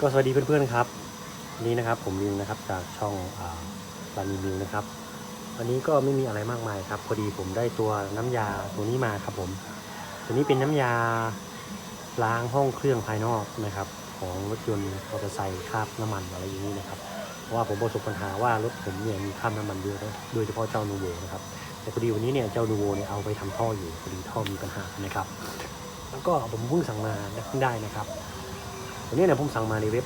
ก็สวัสดีเพื่อนๆครับ วันนี้นะครับผมวิวนะครับจากช่องลานีมิวนะครับวันนี้ก็ไม่มีอะไรมากมายครับ พอดีผมได้ตัวน้ำยาตัวนี้มาครับผมตัวนี้เป็นน้ำยาล้างห้องเครื่องภายนอกนะครับ ของรถยนต์มอเตอร์ไซค์คราบน้ำมันอะไรอย่างนี้นะครับเพราะว่าผมประสบปัญหาว่ารถผมเนี่ยมีคราบน้ำมันเยอะนะโดยเฉพาะเจ้านูโวนะครับแต่พอดีวันนี้เนี่ยเจ้านูโวเนี่ยเอาไปทำท่ออยู่พอดีท่อมีปัญหานะครับ แล้วก็ผมเพิ่งสั่งมาเพิ่งได้นะครับ ตัวนี้เนี่ยผมสั่งมาในเว็บ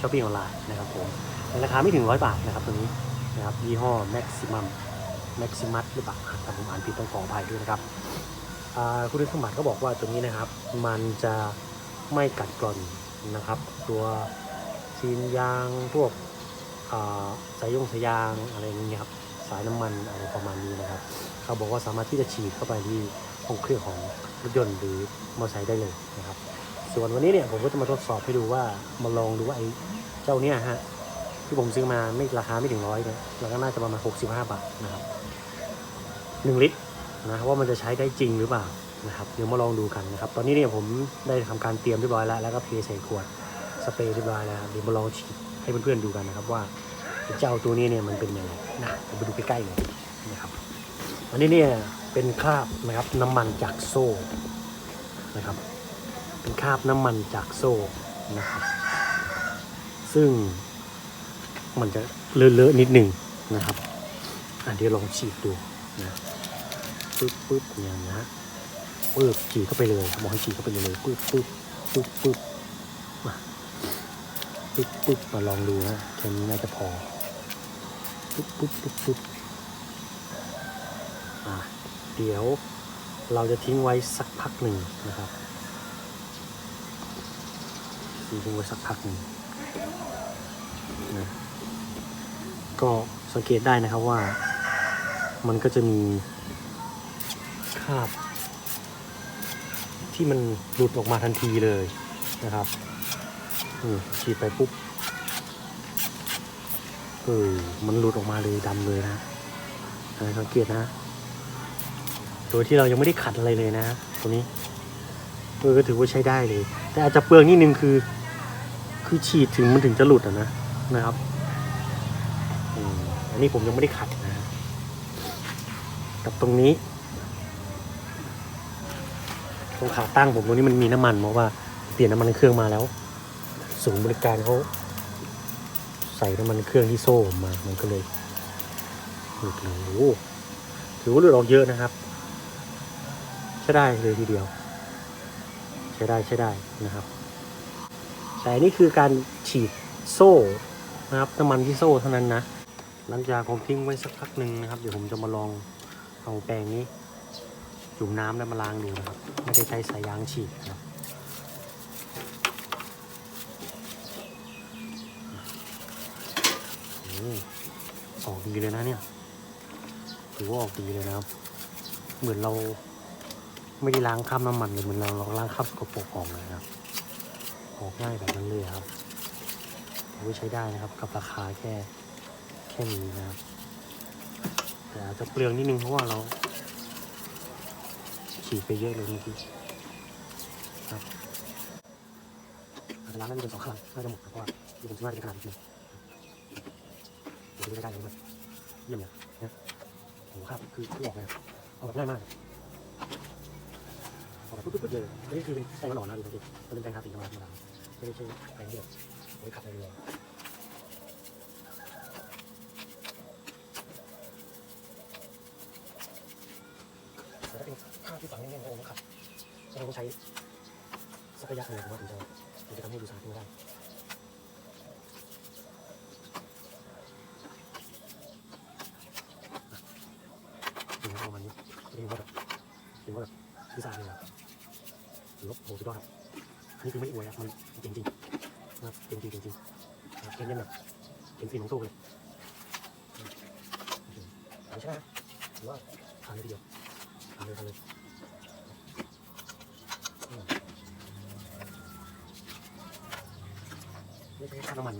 ช้อปปี้ออนไลน์นะครับผมในราคาไม่ถึงร้อยบาทนะครับตัวนี้นะครับยี่ห้อ Maximum Maximus หรือเปล่าถ้าผมอ่านผิดต้องขออภัยด้วยนะครับคุณสมบัติก็บอกว่าตัวนี้นะครับ มันจะไม่กัดกร่อนนะครับ ตัวซีนยางพวกอ่าสายยงสายยางอะไรอย่างเงี้ยครับสายน้ำมันอะไรประมาณนี้นะครับ เขาบอกว่าสามารถที่จะฉีดเข้าไปที่ห้องเครื่องของรถยนต์หรือมอเตอร์ไซค์ได้เลยนะครับ ส่วนวันนี้เนี่ยผมก็จะมาทดสอบให้ดูว่ามาลองดูว่าไอ้เจ้าเนี่ยฮะที่ผมซื้อมาไม่ราคาไม่ถึงร้อยเนี่ยราคาน่าจะประมาณ65 บาทนะครับหนึ่งลิตรนะว่ามันจะใช้ได้จริงหรือเปล่านะครับเดี๋ยวมาลองดูกันนะครับ ตอนนี้เนี่ยผมได้ทำการเตรียมเรียบร้อยแล้ว แล้วก็เทใส่ขวดสเปรย์เรียบร้อยแล้วเดี๋ยวมาลองฉีดให้เพื่อนๆดูกันนะครับว่าเจ้าตัวนี้เนี่ยมันเป็นยังไงนะผมไปดูใกล้ๆเลยนะครับอันนี้เนี่ยเป็นคราบนะครับน้ำมันจากโซ่นะครับ เป็นคราบน้ำมันจากโซ่นะครับ ซึ่งมันจะเลอะๆนิดหนึ่งนะครับอันเดี๋ยวลองฉีดดูนะปึ๊บปึ๊บอย่างนี้นะปึ๊บฉีดเข้าไปเลยบอกให้ฉีดเข้าไปเลยปึ๊บปึ๊บปึ๊บปึ๊บมาปึ๊บปึ๊บมาลองดูนะแค่นี้น่าจะพอปึ๊บปึ๊บปึ๊บปึ๊บอะเดี๋ยวเราจะทิ้งไว้สักพักหนึ่งนะครับ ทิ้งไว้สักพักหนึ่งนะก็สังเกตได้นะครับว่า มันก็จะมีคราบ ที่มันหลุดออกมาทันทีเลยนะครับนี่ฉีดไปปุ๊บเออมันหลุดออกมาเลยดำเลยนะนะสังเกตนะโดยที่เรายังไม่ได้ขัดอะไรเลยนะตัวนี้เออก็ถือว่าใช้ได้เลย แต่อาจจะเปลืองนิดนึงคือ คือฉีดถึงมันถึงจะหลุดอะนะนะครับอันนี้ผมยังไม่ได้ขัดนะกับตรงนี้ ตรงขาตั้งผมตรงนี้มันมีน้ำมันเพราะว่าเปลี่ยนน้ำมันเครื่องมาแล้วศูนย์บริการเขาใส่น้ำมันเครื่องที่โซ่ผมมา มันก็เลยหลุดเลยโอ้โหถือว่าหลุดออกเยอะนะครับ ใช้ได้เลยทีเดียว ใช้ได้ใช้ได้นะครับ แต่นี่คือการฉีดโซ่นะครับน้ำมันที่โซ่เท่านั้นนะ หลังจากผมทิ้งไว้สักพักหนึ่งนะครับ เดี๋ยวผมจะมาลองเอาแปรงนี้ จุ่มน้ำแล้วมาล้างดูนะครับ ไม่ได้ใช้สายยางฉีดนะครับอออกดีเลยนะเนี่ยถือว่าออกดีเลยนะครับ เหมือนเราไม่ได้ล้างคราบน้ำมันเลยเหมือนเราเราล้างคราบสกปรกออกเลยนะครับ ออกง่ายแบบนั้นเลยครับถือว่าใช้ได้นะครับกับราคาแค่แค่นี้นะครับแต่อาจจะเปลืองนิดนึงเพราะว่าเราฉีดไปเยอะเลยเมื่อกี้ครับล้างได้ไม่เกินสองครั้งน่าจะหมดเพราะว่าที่ผมซื้อมาเป็นขนาดนี้เลยเดี๋ยวดูใกล้ๆเลยมันเยี่ยมเลยนะโอ้โหครับคือคือออกเลยเอาแบบง่ายมากเอาแบบปุ๊บๆเลยนนี้คือเป็นแป้งมันอ่อนนะดูสิมันเป็นแป้งทาสีธรรมดาธรรมดา ไม่ได้ใช่แป้งเดียวโอ้ขัดเลยเลยแต่ถ้าเป็นผ้าที่ฝังแน่นๆโอ้โหขัดแสดงว่าใช้สักระยะหนึ่งว่าถึงจะถึงจะทำให้ดูสะอาดขึ้นมาได้นี่ครับประมาณนี้เรียกว่าแบบเรียกว่าแบบพิซซ่าเลยครับหรือว่าโหสุดยอดครับนนี้คือไม่อวยครับมัน เป็นฟิล์มของโซ่เลยใช่ไหมหรือว่าทานเลยทีเดียวทานเลยทานเลยไม่ใช่คราบน้ำมัน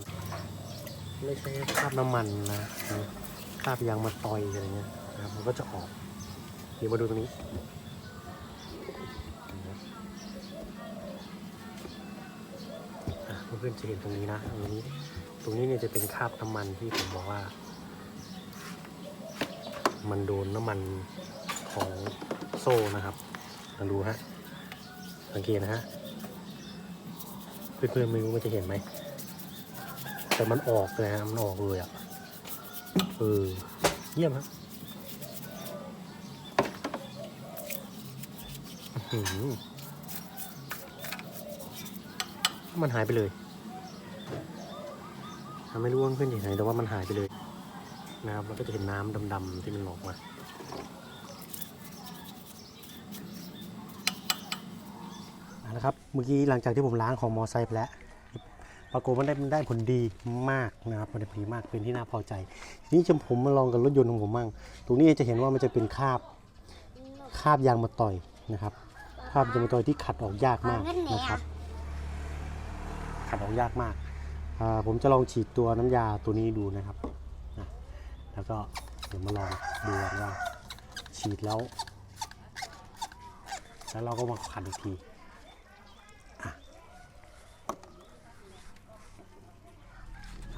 ไม่ใช่คราบน้ำมันนะคราบยางมาต่อยอะไรเงี้ยนะครับมันก็จะออก เดี๋ยวมาดูตรงนี้เพื่อนๆจะเห็นตรงนี้นะตรงนี้ ตรงนี้เนี่ยจะเป็นคราบน้ำมันที่ผมบอกว่า มันโดนน้ำมันของโซ่นะครับลองดูฮะสังเกตนะฮะเพื่อนๆไม่รู้ว่าจะเห็นไหมแต่มันออกเลยฮะมันออกเลยอะเออเยี่ยมครับมันหายไปเลย ทำไม่รู้ว่าเพื่อนๆเห็นไหมแต่ว่ามันหายไปเลยนะครับแล้วก็จะเห็นน้ำดำๆที่มันออกมาเอาละครับ เมื่อกี้หลังจากที่ผมล้างของมอไซค์ไปแล้วปรากฏว่าได้มันได้ผลดีมากนะครับมันได้ผลดีมากเป็นที่น่าพอใจ ทีนี้จะผมมาลองกับรถยนต์ของผมมั่งตรงนี้จะเห็นว่ามันจะเป็นคราบคราบยางมาต่อยนะครับคราบยางมาต่อยที่ขัดออกยากมากนะครับ ขัดออกยากมาก ผมจะลองฉีดตัวน้ำยาตัวนี้ดูนะครับ แล้วก็เดี๋ยวมาลองดูว่าฉีดแล้ว แล้วเราก็มาขัดอีกทีอ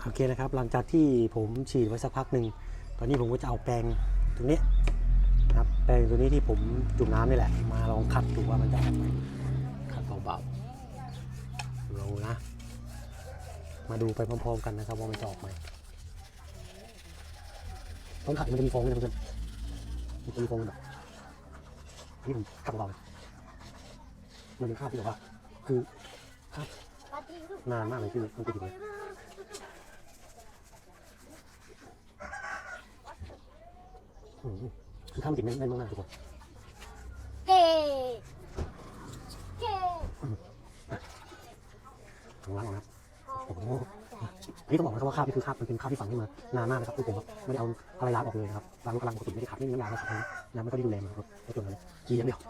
โอเคนะครับ หลังจากที่ผมฉีดไว้สักพักหนึ่ง ตอนนี้ผมก็จะเอาแปรงตรงนี้นะครับแปรงตัวนี้ที่ผมจุ่มน้ำนี่แหละ มาลองขัดดูว่ามันจะออกไหมขัดเบาๆลองนะ มาดูไปพร้อม ๆ กันนะครับว่ามันจะออกไหมต้นขัดมันจะมีฟองนะเพื่อนมันจะมีฟองแบบนี่ผมขัดเบามันเป็นคาบที่แบบว่าคือคาบนานมากเลยที่มันจะถึงเลยคือข้ามติดแน่นๆมากทุกคน เก๋เก๋ ข้างล่างนะครับโอ้โห นี่ต้องบอกนะครับว่าคราบนี่คือคราบมันเป็นคราบที่ฝังขึ้นมานานมากนะครับคือผมไม่ได้เอาอะไรล้างออกเลยนะครับล้างกำลังปกติไม่ได้ขัดไม่มีน้ำยาแล้วครับน้ำไม่ก็ได้ดูแลมันครับไม่จนเลยกีอย่างเดียว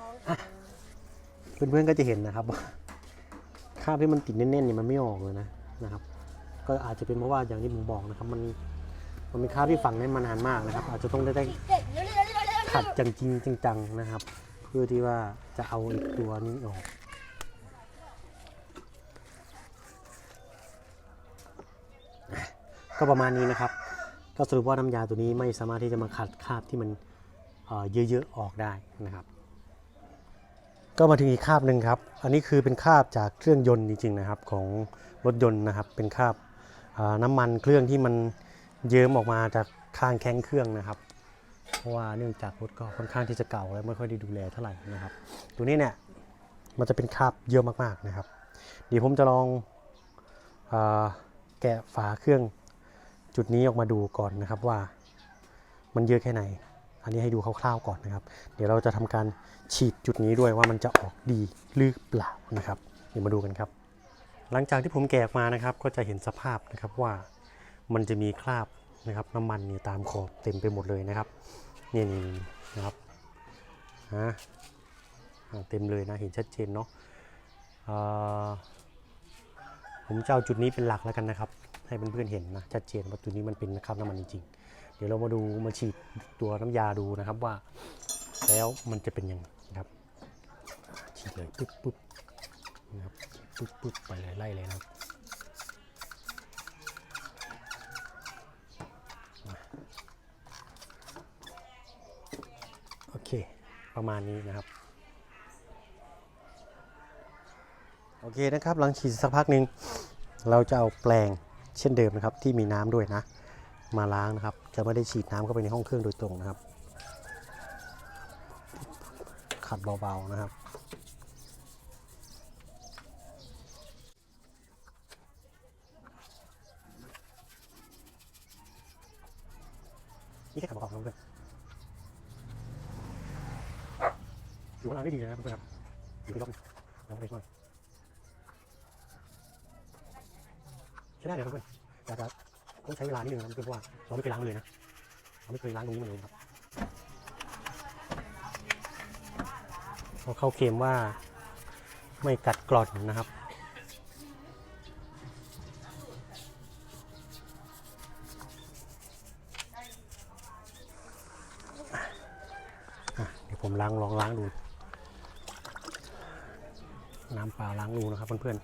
เพื่อนๆก็จะเห็นนะครับว่าคราบที่มันติดแน่นๆเนี่ยมันไม่ออกเลยนะนะครับ ก็อาจจะเป็นเพราะว่าอย่างที่ผมบอกนะครับ มันมันเป็นคราบที่ฝังในมานานมากนะครับ อาจจะต้องได้ได้ขัดจังจริงจังๆนะครับ เพื่อที่ว่าจะเอาตัวนี้ออก ก็ประมาณนี้นะครับ ก็สรุปว่าน้ำยาตัวนี้ไม่สามารถที่จะมาขัดคราบที่มันเยอะๆออกได้นะครับ ก็มาถึงอีกคราบหนึ่งครับ อันนี้คือเป็นคราบจากเครื่องยนต์จริงๆนะครับของรถยนต์นะครับ เป็นคราบน้ำมันเครื่องที่มันเยิ้มออกมาจากข้างแข้งเครื่องนะครับเพราะว่าเนื่องจากรถก็ค่อนข้างที่จะเก่าและไม่ค่อยได้ดูแลเท่าไหร่นะครับ ตัวนี้เนี่ยมันจะเป็นคราบเยอะมากๆนะครับ เดี๋ยวผมจะลองอแกะฝาเครื่อง จุดนี้ออกมาดูก่อนนะครับว่ามันเยอะแค่ไหน อันนี้ให้ดูคร่าวๆก่อนนะครับ เดี๋ยวเราจะทำการฉีดจุดนี้ด้วยว่ามันจะออกดีหรือเปล่านะครับเดี๋ยวมาดูกันครับ หลังจากที่ผมแกะมานะครับ ก็จะเห็นสภาพนะครับว่ามันจะมีคราบนะครับน้ำมันนี่ตามขอบเต็มไปหมดเลยนะครับนี่นี่นี่นะครับฮะอ่าเต็มเลยนะเห็นชัดเจนเนาะผมจะเอาจุดนี้เป็นหลักแล้วกันนะครับ ให้เพื่อนๆเห็นนะชัดเจนว่าจุดนี้มันเป็นคราบน้ำมันจริงๆ เดี๋ยวเรามาดูมาฉีดตัวน้ำยาดูนะครับว่า แล้วมันจะเป็นยังไงครับฉีดเลยปุ๊บปุ๊บนะครับปุ๊บปุ๊บไปเลยไล่เลยนะครับโอเค ประมาณนี้นะครับโอเคนะครับหลังฉีดสักพักหนึ่งเราจะเอาแปลง เช่นเดิมนะครับที่มีน้ำด้วยนะ มาล้างนะครับ จะไม่ได้ฉีดน้ำเข้าไปในห้องเครื่องโดยตรงนะครับ ขัดเบาๆนะครับนี่แค่ขัดเบาๆนะเพื่อนถือว่าล้างได้ดีนะครับเพื่อนครับอยู่ที่รอบนี้ล้างไปหน่อย ช้ได้เลยครับเพื่อนแต่จะต้องใช้เวลานิดนึงนะเพื่อนเพราะว่าเราไม่เคยล้างเลยนะเราไม่เคยล้างตรงนี้มันเลยครับเพราเขาเคลมว่าไม่กัดกร่อนนะครับเดี๋ยวผมล้างลองล้างดู น้ำเปล่าล้างรูนะครับเพื่อน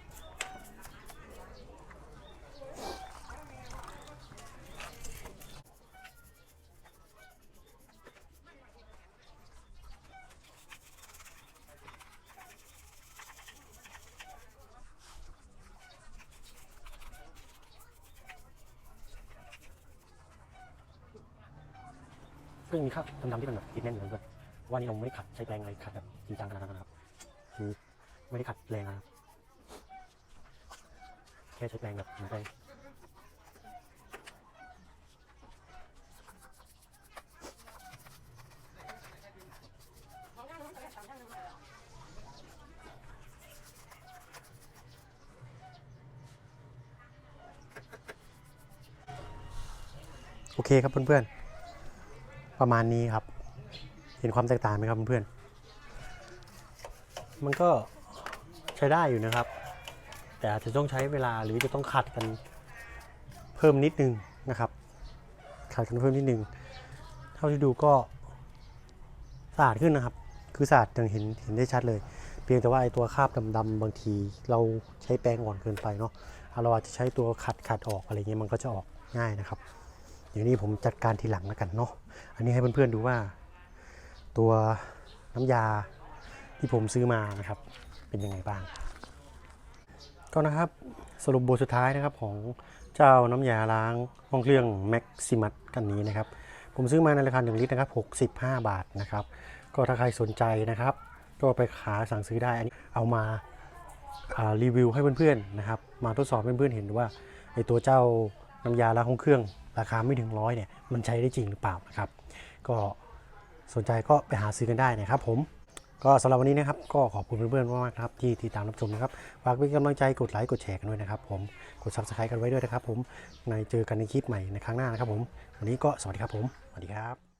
ก็ยังมีคราบดำๆที่มันแบบติดแน่นอยู่เพื่อนเพราะว่านี่เราไม่ได้ขัดใช้แปรงอะไรขัดแบบจริงจังขนาดนั้นนะครับ คือไม่ได้ขัดแรงนะครับแค่ใช้แปรงแบบเหมือนไปโอเคครับเพื่อนๆ ประมาณนี้ครับ เห็นความแตกต่างไหมครับเพื่อนๆมันก็ใช้ได้อยู่นะครับ แต่อาจจะต้องใช้เวลาหรือจะต้องขัดกันเพิ่มนิดนึงนะครับ ขัดกันเพิ่มนิดนึง เท่าที่ดูก็สะอาดขึ้นนะครับ คือสะอาดอย่างเห็นเห็นได้ชัดเลย เพียงแต่ว่าไอ้ตัวคราบดำๆบางที เราใช้แปรงอ่อนเกินไปเนาะเราอาจจะใช้ตัวขัดขัดออกอะไรเงี้ยมันก็จะออกง่ายนะครับ เดี๋ยวนี้ผมจัดการทีหลังแล้วกันเนาะอันนี้ให้เพื่อนๆดูว่า ตัวน้ำยาที่ผมซื้อมานะครับ เป็นยังไงบ้าง ก็นะครับสรุปบทสุดท้ายนะครับของเจ้าน้ำยาล้างห้องเครื่อง Maximus กันนี้นะครับ ผมซื้อมาในราคา1ลิตรนะครับ65 บาทนะครับ ก็ถ้าใครสนใจนะครับ ก็ไปหาสั่งซื้อได้อันนี้เอามาารีวิวให้เพื่อนๆนะครับ มาทดสอบเพื่อนๆเห็นว่าไอตัวเจ้า น้ำยาล้างห้องเครื่องราคาไม่ถึงร้อยเนี่ยมันใช้ได้จริงหรือเปล่านะครับ ก็สนใจก็ไปหาซื้อกันได้นะครับผมก็สำหรับวันนี้นะครับก็ขอบคุณเพื่อนๆมากๆนะครับที่ติดตามรับชมนะครับฝากเป็นกำลังใจกดไลค์กดแชร์กันด้วยนะครับผมกด subscribe กันไว้ด้วยนะครับผมในเจอกันในคลิปใหม่ในครั้งหน้านะครับผม วันนี้ก็สวัสดีครับผมสวัสดีครับ